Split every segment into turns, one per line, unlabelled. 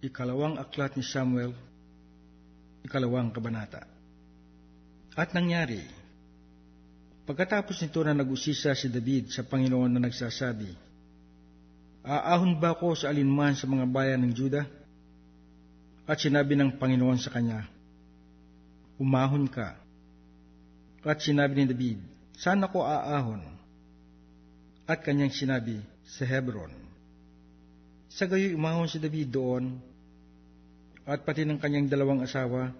Ikalawang aklat ni Samuel, ikalawang kabanata. At nangyari, pagkatapos nito na nag-usisa si David sa Panginoon na nagsasabi, Aahon ba ako sa alinman sa mga bayan ng Juda? At sinabi ng Panginoon sa kanya, Umahon ka. At sinabi ni David, Saan ako aahon? At kanyang sinabi, sa Hebron. Sa gayoy umahon si David doon, at pati ng kanyang dalawang asawa,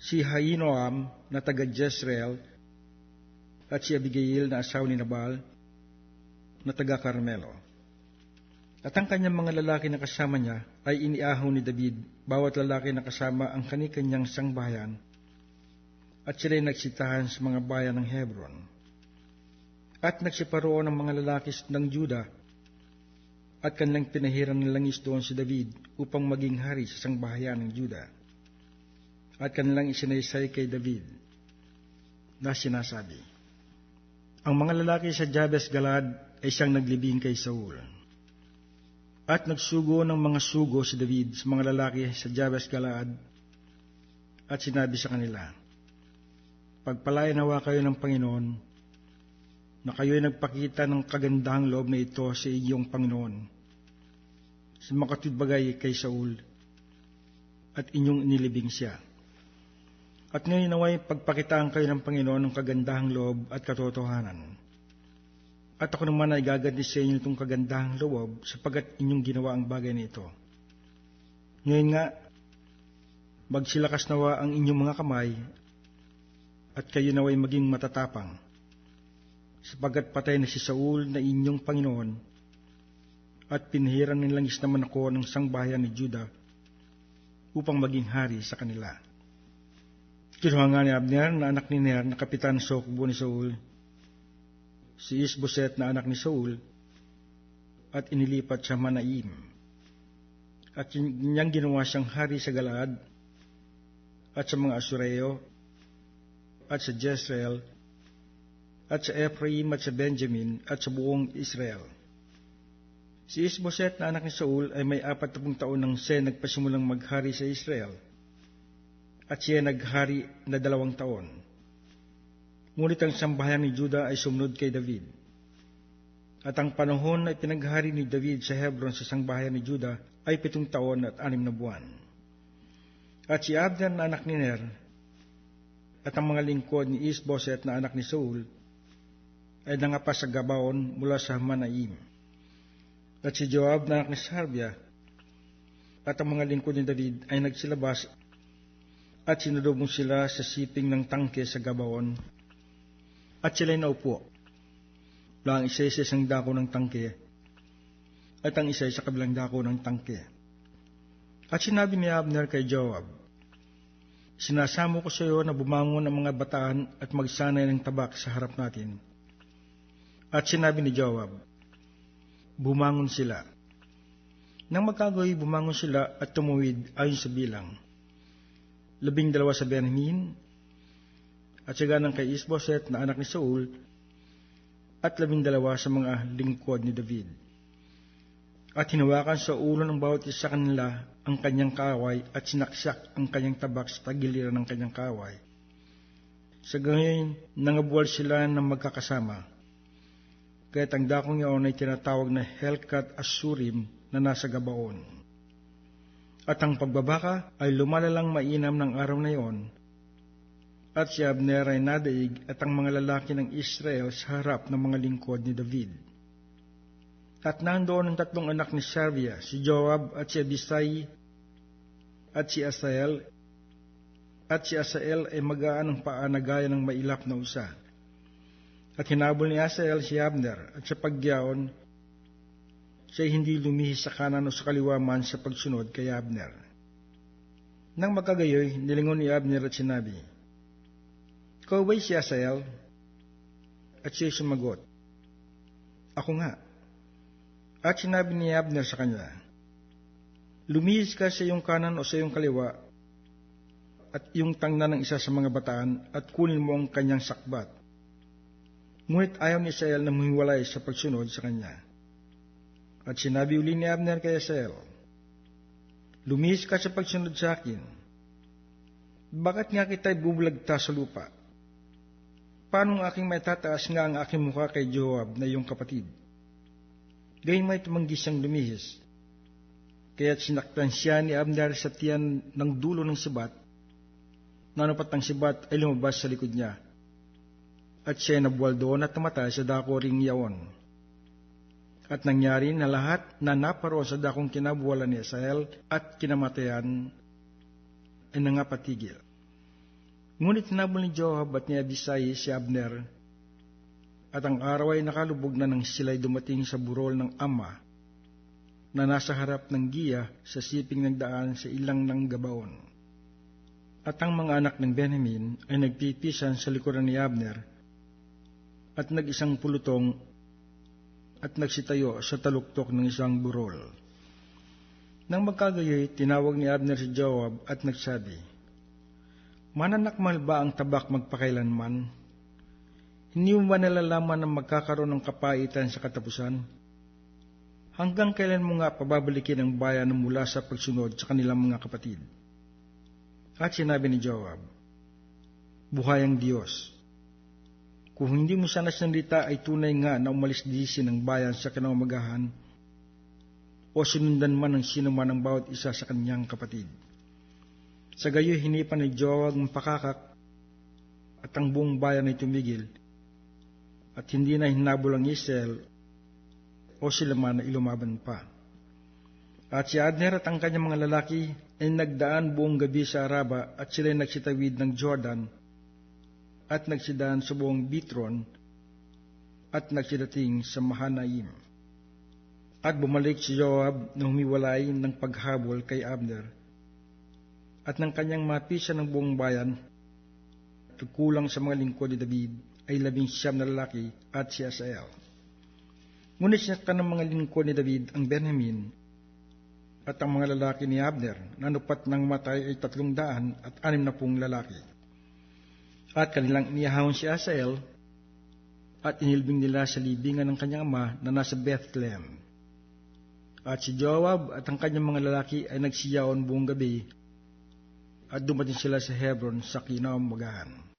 si Hainoam na taga Jezreel, at si Abigail na asawa ni Nabal, na taga Carmelo. At ang kanyang mga lalaki na kasama niya ay iniahaw ni David, bawat lalaki na kasama ang kanikanyang sangbayan, at sila'y nagsitahan sa mga bayan ng Hebron. At nagsiparoon ang mga lalaki ng Juda, at kanilang pinahiran ng langis doon si David upang maging hari sa sangbahayan ng Juda. At kanilang isinaysay kay David na sinasabi, Ang mga lalaki sa Jabes Galad ay siyang naglibing kay Saul. At nagsugo ng mga sugo si David sa mga lalaki sa Jabes Galad at sinabi sa kanila, Pagpalain nawa kayo ng Panginoon na kayo'y nagpakita ng kagandahang loob na ito sa iyong Panginoon sa makatibagay kay Saul at inyong inilibing siya. At ngayon naway pagpakitaan kayo ng Panginoon ng kagandahang loob at katotohanan. At ako naman ay gaganti sa inyo itong kagandahang loob sapagat inyong ginawa ang bagay na ito. Ngayon nga, magsilakas nawa ang inyong mga kamay at kayo naway maging matatapang sapagat patay na si Saul na inyong Panginoon, at pinahiran ng langis naman ako ng sangbahayan ni Juda upang maging hari sa kanila. Kinuha nga ni Abner na anak ni Ner na kapitan sa hukbo ni Saul, si Isboset na anak ni Saul, at inilipat sa Manaim. At niyang ginawa siyang hari sa Galaad, at sa mga Asureo, at sa Jezreel, at sa Ephraim at sa Benjamin at sa buong Israel. Si Isboset na anak ni Saul ay may apat na taon nang siya nagpasimulang maghari sa Israel at siya naghari na dalawang taon. Ngunit ang sambahayan ni Juda ay sumunod kay David. At ang panahon na pinaghari ni David sa Hebron sa sangbahayan ni Juda ay pitong taon at anim na buwan. At si Abner na anak ni Ner at ang mga lingkod ni Isboset na anak ni Saul ay nangapas sa Gabaon mula sa Manaim. At si Joab na anak ni Sarbia at ang mga lingkod ni David ay nagsilabas at sinudobong sila sa siping ng tangke sa Gabaon at sila'y naupo. Lang isa sa isang dako ng tangke at ang isa sa kabilang dako ng tangke. At sinabi ni Abner kay Joab, Sinasamo ko sa iyo na bumangon ang mga bataan at magsanay ng tabak sa harap natin at sinabi ni Joab, bumangon sila. Nang magkagawi, bumangon sila at tumuwid ayon sa bilang. Labing dalawa sa Benjamin, at siya ng kay Isboset na anak ni Saul, at labing dalawa sa mga lingkod ni David. At hinawakan sa ulo ng bawat isa kanila ang kanyang kaway at sinaksak ang kanyang tabak sa tagiliran ng kanyang kaway. Sa gayon, nangabuwal sila ng magkakasama Kaya't ang dakong iyon ay tinatawag na Helkat Asurim na nasa Gabaon. At ang pagbabaka ay lumalalang mainam ng araw na iyon. At si Abner ay nadaig at ang mga lalaki ng Israel sa harap ng mga lingkod ni David. At nandoon ang tatlong anak ni Sarvia, si Joab at si Abisai at si Asael. At si Asael ay magaan ng paa na gaya ng mailap na usa at hinabol ni Asael si Abner at sa pagyaon, siya hindi lumihis sa kanan o sa kaliwa man sa pagsunod kay Abner. Nang magkagayoy, nilingon ni Abner at sinabi, Ikaw ba'y si Asael? At siya sumagot, Ako nga. At sinabi ni Abner sa kanya, Lumihis ka sa iyong kanan o sa iyong kaliwa at iyong tangna ng isa sa mga bataan at kunin mo ang kanyang sakbat Ngunit ayaw ni Isael na muhiwalay sa pagsunod sa kanya. At sinabi uli ni Abner kay Isael, Lumihis ka sa pagsunod sa akin. Bakit nga kita'y bubulagta sa lupa? Paano aking may tataas nga ang aking mukha kay Joab na iyong kapatid? Gayong may tumanggi siyang lumihis. Kaya't sinaktan siya ni Abner sa tiyan ng dulo ng sibat. Nanupat ng sibat ay lumabas sa likod niya. At siya ay nabuwal doon at namatay sa dako ring yaon. At nangyari na lahat na naparoon sa dakong kinabuwalan ni Israel at kinamatayan ay nangapatigil. Ngunit tinabol ni Joab at ni Abisai si Abner at ang araw ay nakalubog na nang sila'y dumating sa burol ng ama na nasa harap ng giya sa siping ng daan sa ilang ng gabaon. At ang mga anak ng Benjamin ay nagpipisan sa likuran ni Abner at nag-isang pulutong at nagsitayo sa taluktok ng isang burol. Nang magkagayoy, tinawag ni Abner si Joab at nagsabi, Mananakmal ba ang tabak magpakailanman? Hindi mo ba nalalaman na magkakaroon ng kapaitan sa katapusan? Hanggang kailan mo nga pababalikin ang bayan mula sa pagsunod sa kanilang mga kapatid? At sinabi ni Joab, Buhay ang Diyos. Kung hindi mo sana sandita ay tunay nga na umalis disin ng bayan sa kinamagahan o sinundan man ng sino man ang bawat isa sa kanyang kapatid. Sa gayo hinipan ni Joab ang pakakak at ang buong bayan ay tumigil at hindi na hinabol ang Israel o sila man na ilumaban pa. At si Adner at ang kanyang mga lalaki ay nagdaan buong gabi sa Araba at sila ay nagsitawid ng Jordan at nagsidaan sa buong Bitron at nagsidating sa Mahanaim. At bumalik si Joab na humiwalay ng paghabol kay Abner at ng kanyang mapisa ng buong bayan kulang sa mga lingkod ni David ay labing siyam na lalaki at si Asael. Ngunit sinaktan ng mga lingkod ni David ang Benjamin at ang mga lalaki ni Abner na nupat ng matay ay tatlong daan at anim na pung lalaki. At kanilang inihahon si Asael at inilbing nila sa libingan ng kanyang ama na nasa Bethlehem. At si Joab at ang kanyang mga lalaki ay nagsiyaon buong gabi at dumating sila sa Hebron sa kinamagahan.